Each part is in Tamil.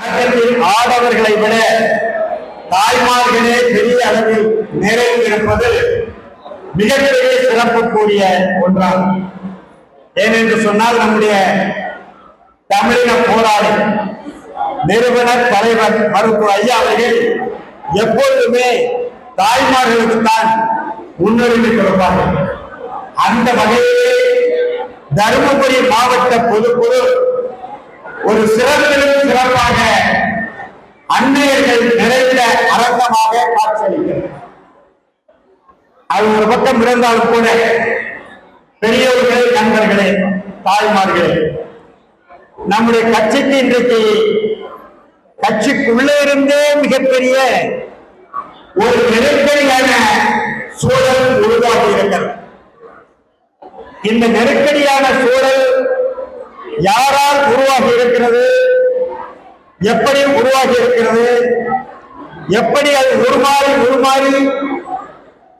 ஆடவர்களை விட தாய்மார்களே பெரிய அளவில் நிறைந்திருப்பது மிகப்பெரிய கூடிய ஒன்றாகும். ஏனென்று சொன்னால் நம்முடைய தமிழின போராளி நிறுவனர் தலைவர் மருத்துவ ஐயா அவர்கள் எப்பொழுதுமே தாய்மார்களுக்கு தான் முன்னுரிமை கொடுப்பார்கள். அந்த வகையிலே தருமபுரி மாவட்ட பொதுக்குழு ஒரு சிறப்பிலும் சிறப்பாக அன்னையர்கள் நிறைந்த அரங்கமாக காட்சியளிக்கிறது. அது ஒரு பக்கம் இருந்தாலும் கூட பெரியவர்களே நண்பர்களே தாய்மார்களே நம்முடைய கட்சிக்கு இன்றைக்கு கட்சிக்குள்ளே இருந்தே மிகப்பெரிய ஒரு நெருக்கடியான சூழல் உருவாகி இருக்கிறது. இந்த நெருக்கடியான சூழல் யாரால் உருவாகி இருக்கிறது? எப்படி உருவாகி இருக்கிறது? எப்படி அது உருமாறி உருமாறி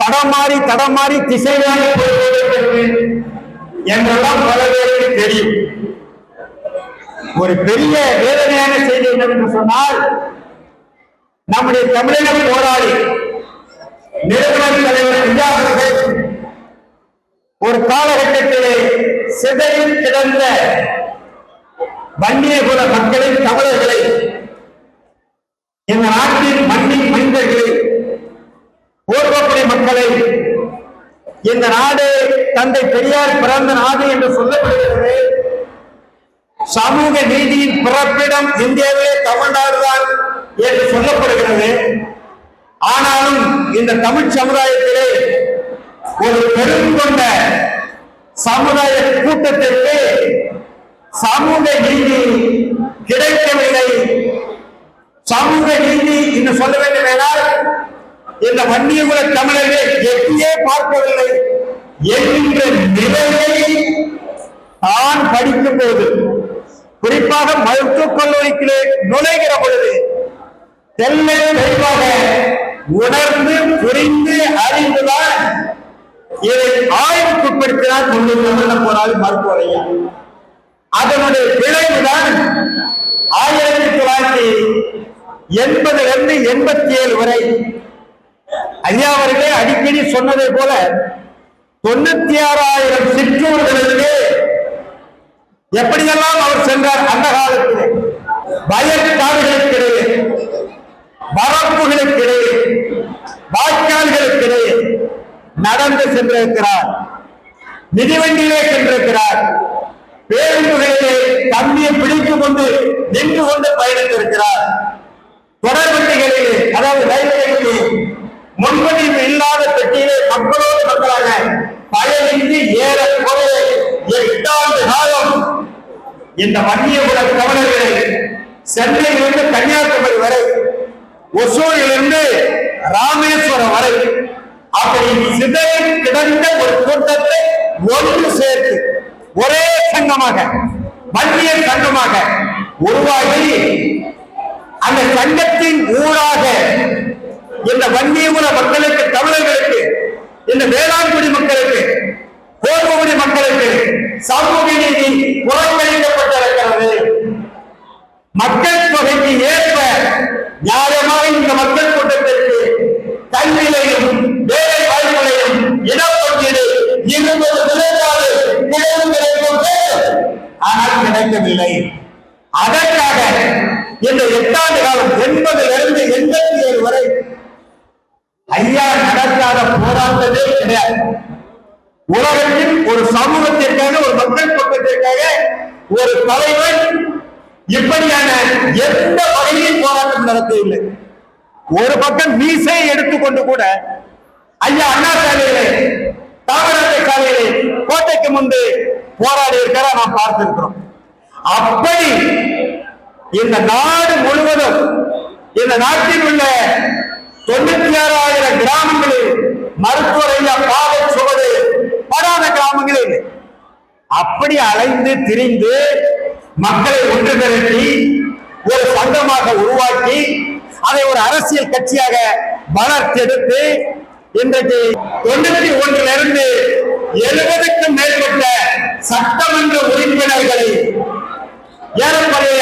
தடமாறி தடமாறி திசை மாறி போய்கொண்டிருக்கிறது என்றெல்லாம் பல பேருக்கு தெரியும். ஒரு பெரிய வேதனையான செய்தி என்னவென்று சொன்னால் நம்முடைய தமிழக போராளி நிறுவன தலைவர் ஐயா ஒரு காலகட்டத்திலே சிதையில் கிடந்த வன்னியகுல மக்களின் தமிழர்களை இந்த நாட்டின் மண்ணின் மனிதர்களை பூர்வக்குடி மக்களை இந்த நாடு தந்தை பெரியார் பிறந்த நாடு என்று சொல்லப்படுகிறது. சமூக நீதியின் பிறப்பிடம் இந்தியாவிலே தமிழ்நாடுதான் என்று சொல்லப்படுகிறது. ஆனாலும் இந்த தமிழ் சமுதாயத்திலே ஒரு பெருங்கொண்ட சமுதாய கூட்டத்திற்கு சமூக நீதி கிடைக்கவில்லை. சமூக நீதி என்று சொல்ல வேண்டும் என்றால் இந்த வன்னியகுல தமிழர்கள் எட்டியே பார்க்கவில்லை. என்கின்ற நிலையை தான் படிக்கும் போது குறிப்பாக மருத்துவக் கல்லூரிக்கு நுழைகிற பொழுது தெல்லை தெளிவாக உணர்ந்து புரிந்து அறிந்துதான் இதை ஆய்வுக்குட்படுத்தினால் கொண்டு தமிழக போராளி மருத்துவர் அதனுடைய விளைவுதான் ஆயிரத்தி தொள்ளாயிரத்தி எண்பதுல இருந்து எண்பத்தி ஏழு வரை ஐயா அவர்களே அடிக்கடி சொன்னதை போல தொண்ணூத்தி ஆறாயிரம் சிற்றூர்களுக்கு எப்படியெல்லாம் அவர் சென்றார் அந்த காலத்திலே? வயற்காடுகளுக்கிடையே வரப்புகளுக்கிடையே வாய்க்கால்களுக்கிடையே நடந்து சென்றிருக்கிறார். மிதிவண்டியிலே சென்றிருக்கிறார். பேருந்துகளிலே தம்பியை பிடித்துக் கொண்டு நின்று கொண்டு பயணித்திருக்கிறார். தொடர்பட்டிகளிலே அதாவது ரயில்வேக்கு முன்பதிவு இல்லாத பெட்டியிலே மக்களோடு மக்களாக பயணித்து ஏற குறைய எட்டாண்டு காலம் இந்த மத்தியகுல தமிழர்களை சென்னையிலிருந்து கன்னியாகுமரி வரை ஒசூரிலிருந்து ராமேஸ்வரம் வரை. அப்படி சிதறி கிடந்த ஒரு கூட்டத்தை ஒன்று சேர்த்து ஒரே சங்கமாக மத்திய சங்கமாக உருவாகி அந்த சங்கத்தின் ஊடாக இந்த வன்னியகுல மக்களுக்கு தமிழர்களுக்கு இந்த வேளாண்குடி மக்களுக்கு கோர்வகுடி மக்களுக்கு சமூக நீதி புறக்கணிக்கப்பட்டிருக்கிறது. மக்கள் தொகைக்கு ஏற்ப நியாயமாக இந்த மக்கள் கூட்டத்திற்கு கல்வியிலையும் வேலை வாய்ப்புகளையும் இடப்பங்கீடு இருபது ஆனால் கிடைக்கவில்லை. அதற்காக இந்த எட்டாண்டு காலம் எண்பதிலிருந்து எண்பத்தி ஏழு வரை ஐயா நடக்காத போராட்டமே கிடையாது. உலகத்தில் ஒரு சமூகத்திற்காக ஒரு மக்கள் பக்கத்திற்காக ஒரு தலைவன் இப்படியான எந்த வகையில் போராட்டம் நடத்தவில்லை. ஒரு பக்கம் மீசை எடுத்துக்கொண்டு கூட ஐயா அண்ணா சாலையிலே காமராஜர் காலையிலே கோட்டைக்கு முன்பு போராடி இருக்கிற நாம் பார்த்திருக்கிறோம். அப்படி இந்த நாடு முழுவதும் இந்த நாட்டில் உள்ள தொண்ணூத்தி ஆறாயிரம் கிராமங்களில் மருத்துவர் ஐயா பாதை சுவடு படாத கிராமங்களே இல்லை. அப்படி அலைந்து திரிந்து மக்களை ஒன்று திரட்டி ஒரு சங்கமாக உருவாக்கி அதை ஒரு அரசியல் கட்சியாக வளர்த்தெடுத்து இன்றைக்கு தொண்ணூத்தி ஒன்றிலிருந்து எழுபதுக்கும் மேற்பட்ட சட்டமன்ற உறுப்பினர்களை ஏறக்குறைய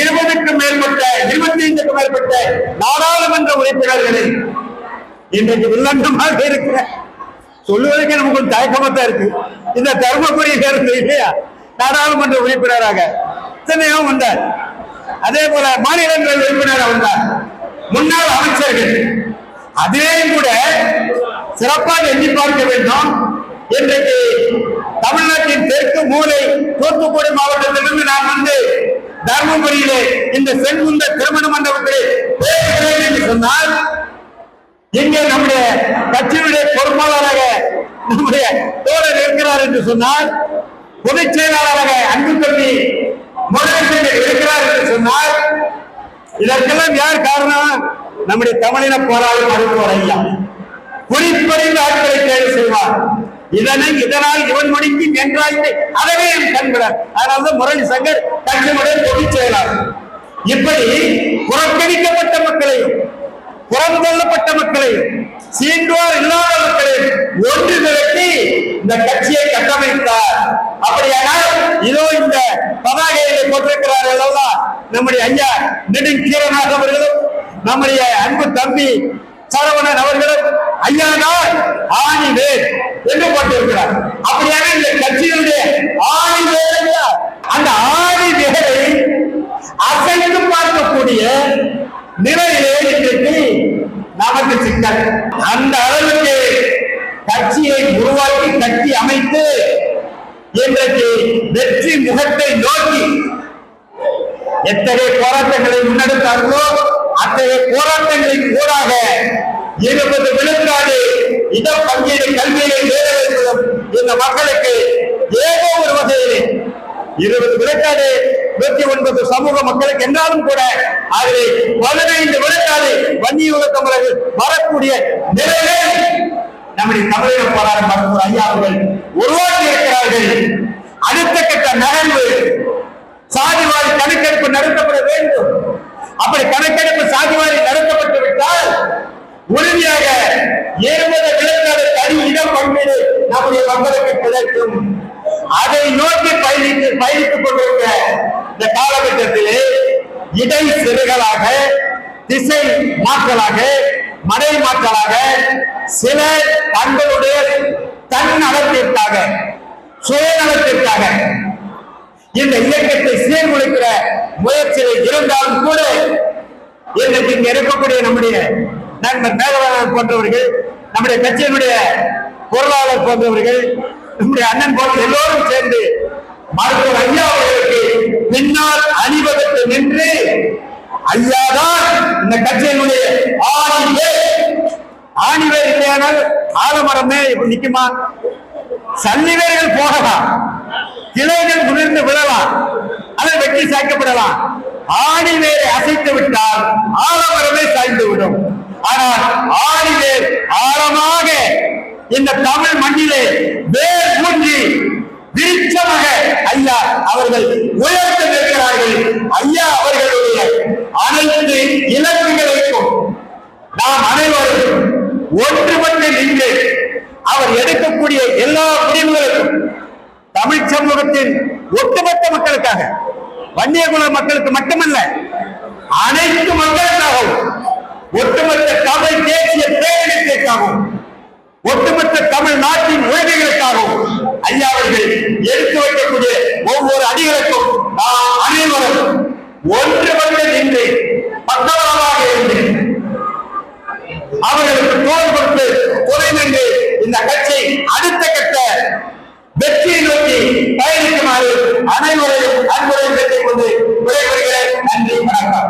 இருபதுக்கும் மேற்பட்ட இருபத்தி ஐந்துக்கும் மேற்பட்ட நாடாளுமன்ற உறுப்பினர்களை இன்றைக்கு வில்லங்கமாக இருக்கிற சொல்லுவதற்கு நமக்கு தயக்கமா தான் இருக்கு. இந்த தர்மபுரியில சேர்ந்து இல்லையா? நாடாளுமன்ற உறுப்பினராக எத்தனையோ வந்தார். அதே போல மாநிலங்கள் உறுப்பினராக வந்தார். முன்னாள் அமைச்சர்கள் அதையும் கூட சிறப்பாக எண்ணி பார்க்க வேண்டும். இன்றைக்கு தமிழ்நாட்டின் தெற்கு மூலை தூத்துக்குடி மாவட்டத்திலிருந்து நான் வந்து தர்மபுரியிலே இந்த செங்குந்த திருமண மண்டபத்திலே பேசுகிறேன் என்று சொன்னால் இங்கே நம்முடைய கட்சியினுடைய பொறுப்பாளராக நம்முடைய தோழர் இருக்கிறார் என்று சொன்னால் பொதுச் செயலாளராக அன்பு தம்பி முருகன் இருக்கிறார் என்று சொன்னால் இதற்கெல்லாம் யார் காரணம்? நம்முடைய தமிழின போராளி மருத்துவர் ஐயா குறிப்பறிந்த ஆட்களை தேர்வு செய்வார். இதனை இதனால் இவன் முடிக்கும் என்றாய்ந்து அதவே என் கண்பிடர் அதனால்தான் முரளி சங்கர் கட்சியுடைய பொதுச் செயலாளர். இப்படி புறக்கணிக்கப்பட்ட மக்களையும் புறந்தள்ளப்பட்ட மக்களையும் சீண்டுவார் இல்லாத மக்களையும் ஒன்று திரட்டி இந்த கட்சியை கட்டமைத்தார். அப்படியானால் இதோ இந்த பதாகையை போட்டிருக்கிறார் அல்லவா நம்முடைய ஐயா நெடுங்கீரனாக அவர்களும் நம்முடைய அன்பு தம்பி சரவணன் அவர்களும் ஐயாதான் ஆணி வேர் என்று போட்டிருக்கிறார். அப்படியான இந்த கட்சியினுடைய ஆணி வேர் அந்த ஆணி வேரை அசைத்து பார்க்கக்கூடிய நிலையிலே இன்றைக்கு நமக்கு சிக்கல். அந்த அளவுக்கு கட்சியை உருவாக்கி கட்சி அமைத்து இன்றைக்கு வெற்றி முகத்தை நோக்கி எத்தகைய போராட்டங்களை முன்னெடுத்தார்களோ அத்தகைய போராட்டங்களின் ஊடாக இருபது விழுக்காடு இட பங்கீடு கல்வியை நேரம் வைப்பதும் இந்த மக்களுக்கு ஏதோ ஒரு வகையிலே இருபது விழுக்காடு இருபத்தி ஒன்பது சமூக மக்களுக்கு என்றாலும் கூட அதில் பதினைந்து விழுக்காடு வன்னியுக தமிழர்கள் வரக்கூடிய நிலையை நம்முடைய தமிழக போராட்ட மருத்துவர் ஐயா அவர்கள் உருவாக்கி இருக்கிறார்கள் அடுத்த கட்ட நகர்வு சாதிவாரி கணக்கெடுப்பு நடத்தப்பட வேண்டும். அப்படி கணக்கெடுப்பு சாதிவாரி நடத்தப்பட்டு விட்டால் உறுதியாக இருபது விழுக்காடு தனி இடம் பங்கீடு. நம்முடைய மக்களுக்கு கிடைக்கும் அதை நோக்கி பயணித்து பயணித்துக் கொண்டிருக்க இந்த காலகட்டத்திலே இடை சிறுகளாக திசை மாற்றலாக மடை மாற்றலாக சில தங்களுடைய தன்னலத்திற்காக சுயநலத்திற்காக இந்த இயக்கத்தை சீர்குலைக்கிற முயற்சியில் இருந்தாலும் கூட இன்றைக்கு இங்க இருக்கக்கூடிய நம்முடைய நண்பர் மேகவரன் போன்றவர்கள் நம்முடைய கட்சியினுடைய பொருளாளர் போன்றவர்கள் நம்முடைய அண்ணன் போன்ற எல்லோரும் சேர்ந்து மருத்துவர் ஐயா அவர்களுக்கு பின்னால் அணிவகுத்து நின்று ஐயாதான் இந்த கட்சியினுடைய ஆணிவே. ஆணிவே இல்லையானால் ஆலமரமே இப்படி நிற்குமா? சன்னிவேர்கள் போகலாம். இளைஞன் முதிர்ந்து விழலாம் அதை வெட்டி சாய்க்கப்படலாம். ஆணி வேரை அசைத்து விட்டால் ஆலமரமே சாய்ந்து விடும். ஆனால் ஆணி வேர் ஆழமாக இந்த தமிழ் மண்ணிலே வேர் ஊன்றி விருட்சமாக ஐயா அவர்கள் உயர்த்து நிற்கிறார்கள். ஐயா அவர்களுடைய அனைத்து இலக்குகளுக்கும் நாம் அனைவரும் ஒன்றுபட்டு நின்று அவர் எடுக்கக்கூடிய எல்லா முடிவுகளுக்கும் தமிழ் சமூகத்தின் ஒட்டுமொத்த மக்களுக்காக வன்னியகுல மக்களுக்கு மட்டுமல்ல அனைத்து மக்களுக்காகவும் ஒட்டுமொத்த தமிழ் தேசிய பேரினத்திற்காகவும் ஒட்டுமொத்த தமிழ் நாட்டின் உரிமைகளுக்காகவும் ஐயா அவர்கள் எடுத்து வைக்கக்கூடிய ஒவ்வொரு அடிகளுக்கும் நாம் அனைவரும் ஒன்றுபட்டு நின்று பக்கபலமாக இருந்து அவர்களுக்கு தோல் கொடுத்து துணை நின்று இந்த கட்சி அடி வெற்றியை நோக்கி பயணிக்குமாறு அனைவரையும் அன்புடன் பெற்றுக் கொண்டு விடைபெறுகிறேன். நன்றி வணக்கம்.